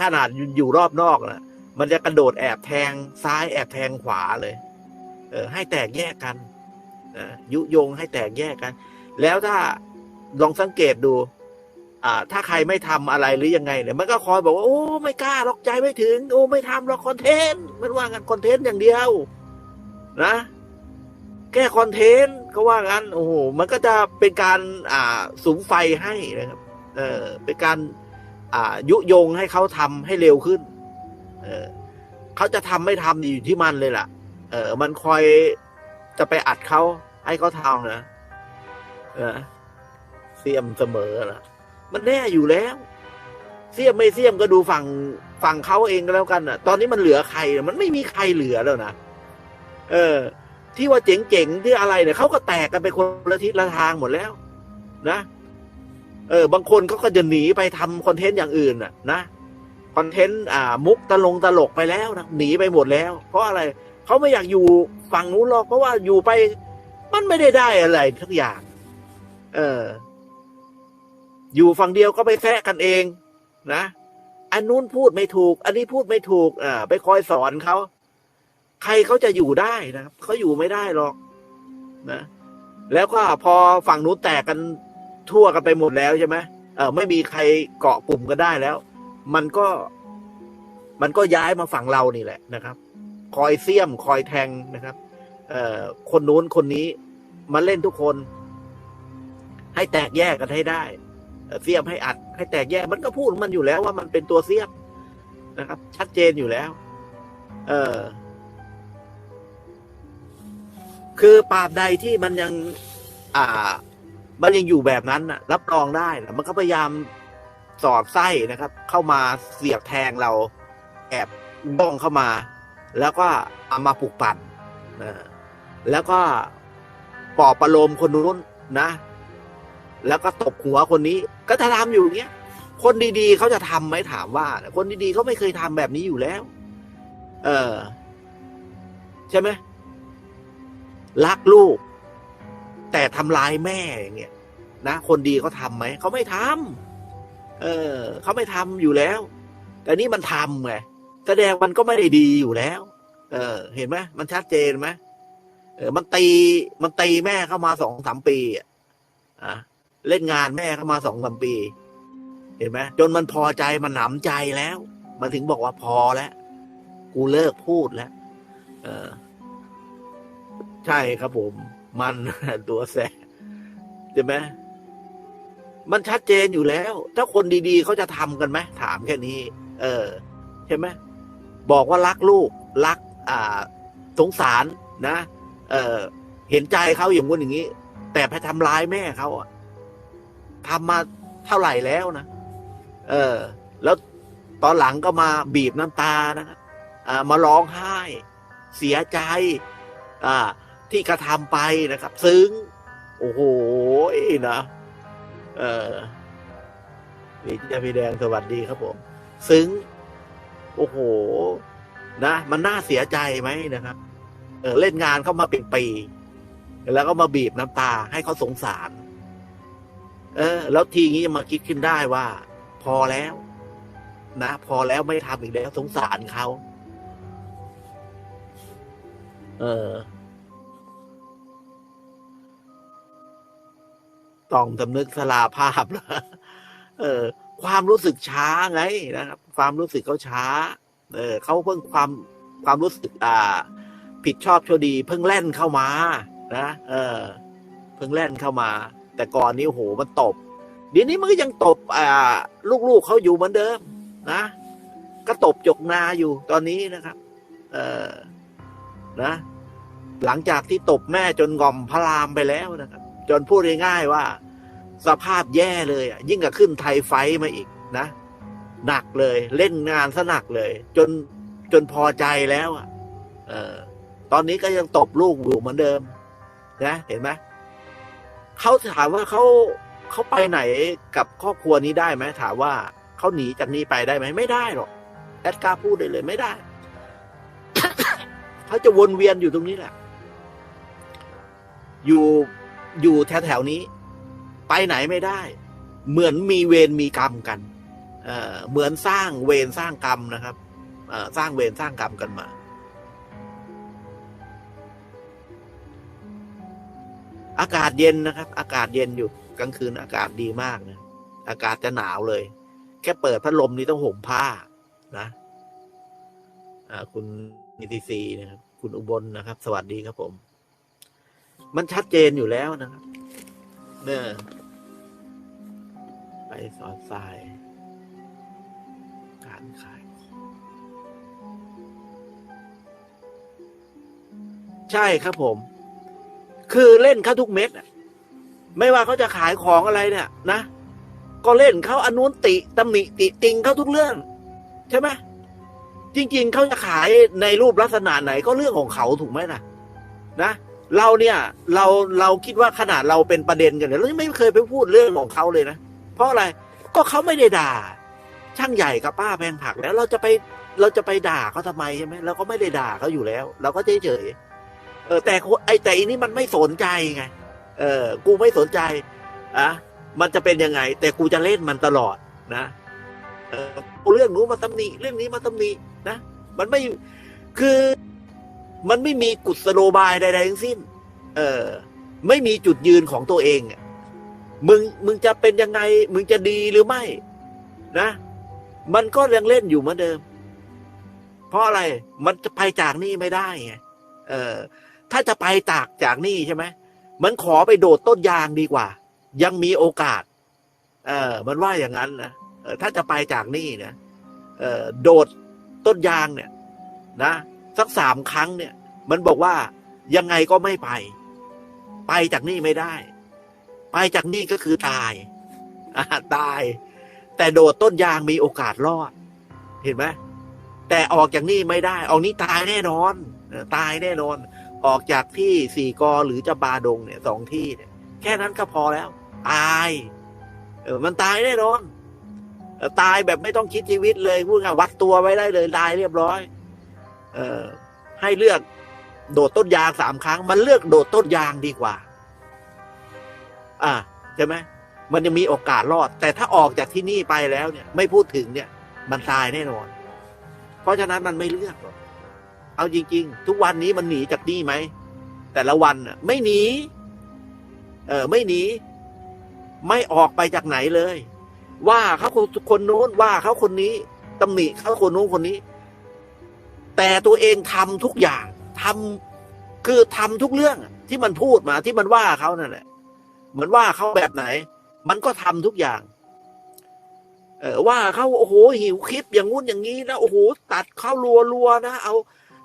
ขนาดอยู่รอบนอกนะมันจะกระโดดแอบแทงซ้ายแอบแทงขวาเลย เออ ให้แตกแยกกันยุยงให้แตกแยกกัน แล้วถ้าลองสังเกตดู อ่า ถ้าใครไม่ทำอะไรหรือยังไงเนี่ยมันก็คอยบอกว่าโอ้ไม่กล้าหรอกใจไม่ถึง โอ้ไม่ทำหรอกคอนเทนต์มันว่ากันคอนเทนต์อย่างเดียว นะแก้คอนเทนต์ก็ว่ากันโอ้โหมันก็จะเป็นการอ่าสูงไฟให้นะครับ เออเป็นการ ยุยงให้เขาทำให้เร็วขึ้น เออเขาจะทำไม่ทำอยู่ที่มันเลยล่ะ เออ มันคอยจะไปอัดเขาให้เขาทำนะเออเสียมเสมอละมันแน่อยู่แล้ว เสียมไม่เสียมก็ดูฝั่งฝั่งเขาเองก็แล้วกันอะ ตอนนี้มันเหลือใคร มันไม่มีใครเหลือแล้วนะเออ ที่ว่าเจ๋งๆที่อะไรเนี่ยเขาก็แตกกันไปคนละทิศละทางหมดแล้ว นะ เออบางคนเขาก็จะหนีไปทำคอนเทนต์อย่างอื่นน่ะนะคอนเทนต์อ่ามุกตลงตลกไปแล้วนะหนีไปหมดแล้ว เพราะอะไรเขาไม่อยากอยู่ฝั่งนู้นหรอกเพราะว่าอยู่ไป มันไม่ได้ได้อะไรทุกอย่าง เออ อยู่ฝั่งเดียวก็ไปแซะกันเอง นะอันนู้นพูดไม่ถูก อันนี้พูดไม่ถูก อ่า ไปคอยสอนเขาใครเขาจะอยู่ได้นะครับเขาอยู่ไม่ได้หรอกนะแล้วก็พอฝั่งนู้นแตกกัน ทั่วกันไปหมดแล้วใช่ไหมเออไม่มีใครเกาะกลุ่มกันได้แล้ว มันก็มันก็ย้ายมาฝั่งเรานี่แหละนะครับ คอยเสี้ยมคอยแทงนะครับ เอ่อคนนู้นคนนี้มาเล่นทุกคน ให้แตกแยกกันให้ได้เสี้ยมให้อัด ให้แตกแยกมันก็พูดของมันอยู่แล้วว่ามันเป็นตัวเสี้ยมนะครับ ชัดเจนอยู่แล้ว เออคือปราบใดที่มันยัง อ่า มันยังอยู่แบบนั้นน่ะรับรองได้นะมันก็พยายามสอดไส้นะครับ เข้ามาเสียบแทงเราแอบบ้องเข้ามา แล้วก็เอามาปลุกปั่นนะแล้วก็ปอบประโลมคนนู้นนะ แล้วก็ตบหัวคนนี้ ก็จะทำอยู่อย่างเงี้ยคนดีๆเขาจะทำไหมถามว่า คนดีๆเขาไม่เคยทำแบบนี้อยู่แล้ว เออ ใช่ไหมรักลูก แต่ทำร้ายแม่อย่างเงี้ยนะคนดีเขาทำไหมเขาไม่ทำเออเขาไม่ทำอยู่แล้ว แต่นี่มันทำไงแสดงมันก็ไม่ได้ดีอยู่แล้ว เออ เห็นไหมมันชัดเจนไหมเออ มันตีมันตีแม่เข้ามาสองสามปีอะอะเล่นงานแม่เข้ามาสองสามปี เห็นไหมจนมันพอใจมันหนำใจแล้ว มันถึงบอกว่าพอแล้ว กูเลิกพูดแล้ว เออ ใช่ครับผม มันตัวแสบใช่ไหมมันชัดเจนอยู่แล้ว ถ้าคนดีๆเขาจะทำกันไหมถามแค่นี้ เออใช่ไหมบอกว่ารักลูก รัก อ่า สงสารนะเออเห็นใจเขาอย่างงู้นอย่างนี้ แต่ไปทำร้ายแม่เขาอะทำมาเท่าไหร่แล้วนะเออ แล้วตอนหลังก็มาบีบน้ำตานะครับอ่ามาร้องไห้ เสียใจ อ่า ที่กระทำไปนะครับ ซึ้ง โอ้โหนะเออนี่จะพี่แดงสวัสดีครับผม ซึ้ง โอ้โห นะ มันน่าเสียใจไหมนะครับ เออเล่นงานเข้ามาเป็นปี แล้วก็มาบีบน้ำตาให้เขาสงสาร เออ แล้วทีนี้มาคิดขึ้นได้ว่า พอแล้ว นะ พอแล้วไม่ทำอีกแล้วสงสารเขา เออ ต้องสำนึกสลาภาพนะเออ ความรู้สึกช้าไงนะครับ ความรู้สึกเขาช้า เออเขาเพิ่งความความรู้สึก อ่า ผิดชอบชั่วดี เพิ่งแล่นเข้ามา นะเออ เพิ่งแล่นเข้ามา แต่ก่อนนี้โอ้โหมันตบเดี๋ยวนี้มันก็ยังตบ อ่า ลูกๆเขาอยู่เหมือนเดิม นะก็ตบจกนาอยู่ตอนนี้นะครับ เออนะ หลังจากที่ตบแม่จนงอมพระรามไปแล้วนะครับ จนพูดง่ายๆว่า สภาพแย่เลยอะยิ่งกับขึ้นไทยไฟมาอีกนะ หนักเลย เล่นงานซะหนักเลย จนจนพอใจแล้วอะเออ ตอนนี้ก็ยังตบลูกอยู่เหมือนเดิม นะ เห็นไหมเขาถามว่าเขาเขาไปไหนกับครอบครัวนี้ได้ไหมถามว่าเขาหนีจากนี้ไปได้ไหมไม่ได้หรอกแอดกาพูดได้เลยไม่ได้เขาจะวนเวียนอยู่ตรงนี้แหละ อยู่อยู่แถวๆนี้ ไปไหนไม่ได้ เหมือนมีเวรมีกรรมกันเอเหมือนสร้างเวรสร้างกรรมนะครับสร้างเวรสร้างกรรมกันมา อากาศเย็นนะครับ อากาศเย็นอยู่กลางคืนอากาศดีมากนะอากาศจะหนาวเลย แค่เปิดพัดลมนี่ต้องห่มผ้านะคุณนิติซีนะครับ คุณอุบลนะครับ สวัสดีครับผม มันชัดเจนอยู่แล้วนะครับ เนี่ย ไปสอดทาย การขายของใช่ครับผม คือเล่นเขาทุกเม็ดไม่ว่าเขาจะขายของอะไรเนี่ยนะ ก็เล่นเขาอนุนติตำหนิติติงเขาทุกเรื่อง ใช่ไหมจริง ๆเขาจะขายในรูปลักษณะไหนก็เรื่องของเขาถูกไหมนะนะเราเนี่ย เราเราคิดว่าขนาดเราเป็นประเด็นกันเนี่ยเราไม่เคยไปพูดเรื่องของเขาเลยนะ เพราะอะไรก็เขาไม่ได้ด่า ช่างใหญ่กับป้าแพงผักแล้วเราจะไปเราจะไปด่าเขาทำไมใช่ไหมเราก็ไม่ได้ด่าเขาอยู่แล้ว เราก็เฉยเฉยเออแต่ไอแต่อันนี้มันไม่สนใจไง เออ กูไม่สนใจอะมันจะเป็นยังไง แต่กูจะเล่นมันตลอดนะเออเรื่องนู้นมาตำหนิเรื่องนี้มาตำหนินะมันไม่คือมันไม่มีกุศโลบายใดๆทั้งสิ้น เออ ไม่มีจุดยืนของตัวเองอะ มึงมึงจะเป็นยังไง มึงจะดีหรือไม่ นะ มันก็ยังเล่นอยู่เหมือนเดิม เพราะอะไรมันจะไปจากนี่ไม่ได้ไงเออ ถ้าจะไปตากจากนี่ใช่ไหมมันขอไปโดดต้นยางดีกว่า ยังมีโอกาส เออ มันว่าอย่างนั้นนะเออถ้าจะไปจากนี่นะเออโดดต้นยางเนี่ย นะสักสามครั้งเนี่ย มันบอกว่ายังไงก็ไม่ไป ไปจากนี่ไม่ได้ ไปจากนี่ก็คือตายตาย แต่โดดต้นยางมีโอกาสรอด เห็นไหมแต่ออกจากนี่ไม่ได้ ออกนี้ตายแน่นอน ตายแน่นอน ออกจากที่สี่กอหรือจะบาดงเนี่ยสองที่เนี่ย แค่นั้นก็พอแล้ว ตาย เออ มันตายแน่นอน ตายแบบไม่ต้องคิดชีวิตเลยพูดง่ายวัดตัวไว้ได้เลยตายเรียบร้อย เออให้เลือกโดดต้นยางสามครั้ง มันเลือกโดดต้นยางดีกว่า อ่าใช่ไหมมันจะมีโอกาสรอด แต่ถ้าออกจากที่นี่ไปแล้วเนี่ย ไม่พูดถึงเนี่ย มันตายแน่นอน เพราะฉะนั้นมันไม่เลือกหรอกเอาจริง ๆ ทุกวันนี้มันหนีจากนี่ไหมแต่ละวันน่ะไม่หนี เออไม่หนี ไม่ออกไปจากไหนเลย ว่าเขาคนนโน้นว่าเขาคนนี้ตำหนิเขาคนโน้นคนนี้ แต่ตัวเองทำทุกอย่างทำคือทำทุกเรื่องที่มันพูดมาที่มันว่าเขานั่นแหละ เหมือนว่าเขาแบบไหน มันก็ทำทุกอย่าง เออว่าเขาโอ้โหหิวคลิปอย่างงู้นอย่างนี้นะโอ้โหตัดเข้ารัวรัวนะเอา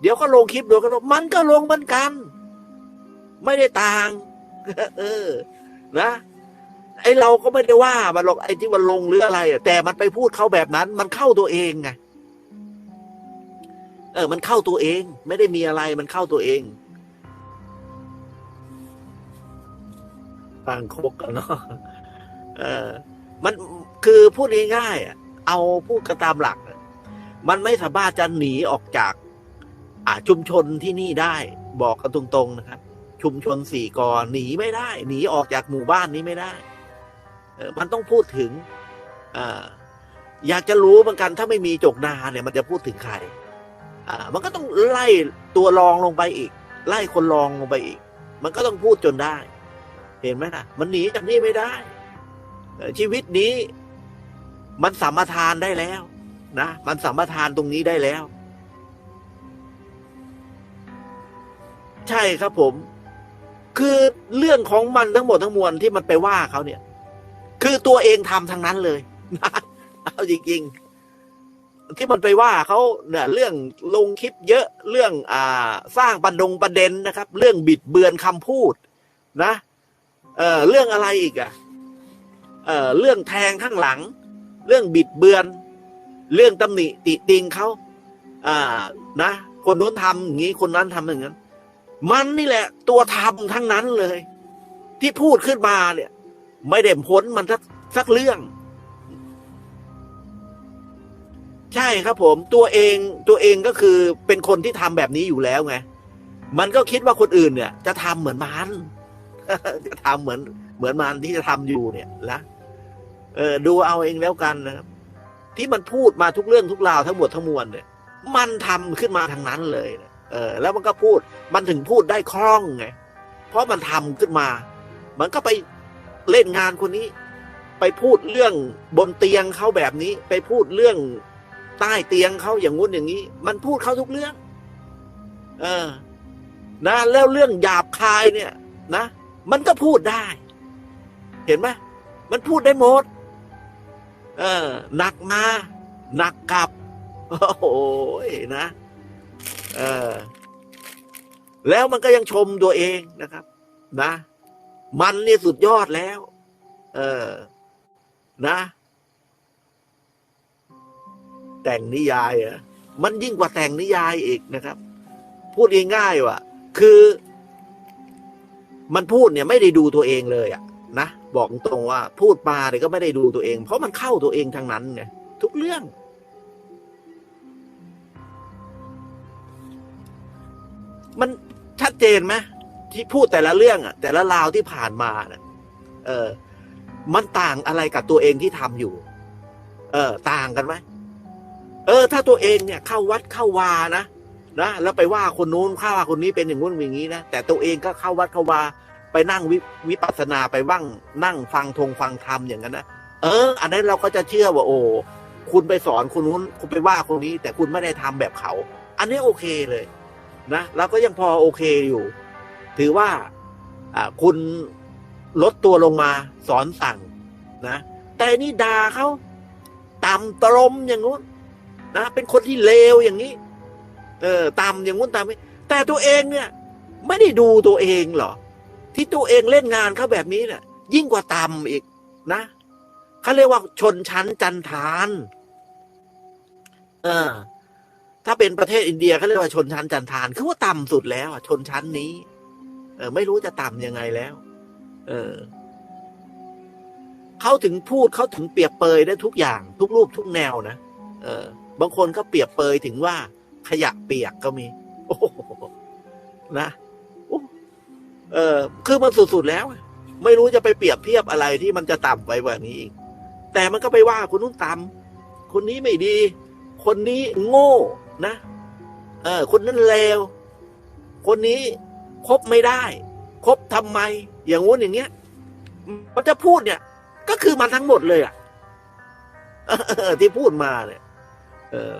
เดี๋ยวก็ลงคลิปเดี๋ยวก็ลงมันก็ลงเหมือนกัน ไม่ได้ต่าง เออ นะไอเราก็ไม่ได้ว่ามันหรอกไอที่มันลงหรืออะไรแต่มันไปพูดเขาแบบนั้น มันเข้าตัวเองไงเออ มันเข้าตัวเอง ไม่ได้มีอะไรมันเข้าตัวเอง ต่างคกกันเนาะเออ มันคือพูดง่ายๆเอาพูดกันตามหลัก มันไม่สามารถจะหนีออกจาก อ่าชุมชนที่นี่ได้ บอกกันตรงๆนะครับ ชุมชนสี่กอหนีไม่ได้ หนีออกจากหมู่บ้านนี้ไม่ได้ เออ มันต้องพูดถึงอ่าอยากจะรู้เหมือนกัน ถ้าไม่มีจกนาเนี่ย มันจะพูดถึงใคร อ่า มันก็ต้องไล่ตัวรองลงไปอีก ไล่คนรองลงไปอีก มันก็ต้องพูดจนได้ เห็นไหมนะมันหนีจากนี่ไม่ได้ ชีวิตนี้ มันสัมมาทานได้แล้วนะมันสัมมาทานตรงนี้ได้แล้ว ใช่ครับผม คือเรื่องของมันทั้งหมดทั้งมวลที่มันไปว่าเขาเนี่ย คือตัวเองทำทั้งนั้นเลยนะเอาจริงๆที่มันไปว่าเขาเนี่ยเรื่องลงคลิปเยอะเรื่องอ่า สร้างประดงประเด็นนะครับ เรื่องบิดเบือนคำพูด นะ เอ่อเรื่องอะไรอีกอะเอ่อเรื่องแทงข้างหลัง เรื่องบิดเบือน เรื่องตำหนิติติงเขาอ่านะคนนู้นทำอย่างนี้คนนั้นทำอย่างนั้น มันนี่แหละ ตัวทำทั้งนั้นเลย ที่พูดขึ้นมาเนี่ย ไม่ได้พ้นมันสักสักเรื่อง ใช่ครับผม ตัวเองตัวเองก็คือเป็นคนที่ทำแบบนี้อยู่แล้วไง มันก็คิดว่าคนอื่นเนี่ย จะทำเหมือนมัน ทำเหมือน เหมือนมันที่จะทำอยู่เนี่ยนะเออ ดูเอาเองแล้วกันนะครับที่มันพูดมาทุกเรื่องทุกราวทั้งหมดทั้งมวลเนี่ย มันทำขึ้นมาทางนั้นเลยนะเออ แล้วมันก็พูด มันถึงพูดได้คล่องไงเพราะมันทำขึ้นมา มันก็ไปเล่นงานคนนี้ ไปพูดเรื่องบนเตียงเขาแบบนี้ ไปพูดเรื่องใต้เตียงเขาอย่างงู้นอย่างนี้ มันพูดเขาทุกเรื่อง เออ นะแล้วเรื่องหยาบคายเนี่ย นะ มันก็พูดได้ เห็นไหมมันพูดได้หมด เออหนักมาหนักกลับ โอ้โหนะ เออ แล้วมันก็ยังชมตัวเองนะครับ นะ มันนี่สุดยอดแล้ว เออ นะ แต่งนิยายอะมันยิ่งกว่าแต่งนิยายอีกนะครับ พูดง่ายๆว่าคือ มันพูดเนี่ยไม่ได้ดูตัวเองเลยอะนะบอกตรงว่าพูดมาเนี่ยก็ไม่ได้ดูตัวเอง เพราะมันเข้าตัวเองทั้งนั้นไงทุกเรื่อง มันชัดเจนไหมที่พูดแต่ละเรื่องอะแต่ละราวที่ผ่านมาน่ะเออ มันต่างอะไรกับตัวเองที่ทำอยู่ เออ ต่างกันไหมเออ ถ้าตัวเองเนี่ย เข้าวัดเข้าวานะ นะแล้วไปว่าคนนู้นข้าว่าคนนี้เป็นอย่างงู้นอย่างนี้นะแต่ตัวเองก็เข้าวัดเข้าวาไปนั่งวิวิปัสสนาไปว่างนั่งฟังธงฟังธรรมอย่างนั้นนะเออ อันนั้นเราก็จะเชื่อว่า โอ้คุณไปสอนคนนู้นคุณไปว่าคนนี้ แต่คุณไม่ได้ทำแบบเขา อันนี้โอเคเลย นะเราก็ยังพอโอเคอยู่ ถือว่าอ่าคุณลดตัวลงมาสอนสั่งนะแต่นี่ด่าเขาต่ำตรมอย่างงู้นนะเป็นคนที่เลวอย่างนี้ เออต่ำอย่างงู้นต่ำนี้แต่ตัวเองเนี่ย ไม่ได้ดูตัวเองเหรอ ที่ตัวเองเล่นงานเขาแบบนี้เนี่ยยิ่งกว่าต่ำอีกนะเขาเรียกว่าชนชั้นจันทานเออ ถ้าเป็นประเทศอินเดียเขาเรียกว่าชนชั้นจันทาน คือว่าต่ำสุดแล้วชนชั้นนี้ เออ ไม่รู้จะต่ำยังไงแล้ว เออเขาถึงพูดเขาถึงเปรียบเปยได้ทุกอย่าง ทุกรูปทุกแนวนะเออ บางคนก็เปรียบเปยถึงว่า ขยะเปียกก็มี โอ้นะเออ คือมันสุดๆแล้ว ไม่รู้จะไปเปรียบเทียบอะไรที่มันจะต่ำไปกว่านี้อีก แต่มันก็ไปว่าคนนู้นต่ำคนนี้ไม่ดี คนนี้โง่นะ เออ คนนั้นเลว คนนี้คบไม่ได้คบทำไม อย่างงู้นอย่างเงี้ยมันจะพูดเนี่ย ก็คือมันทั้งหมดเลยอะที่พูดมาเนี่ย เออ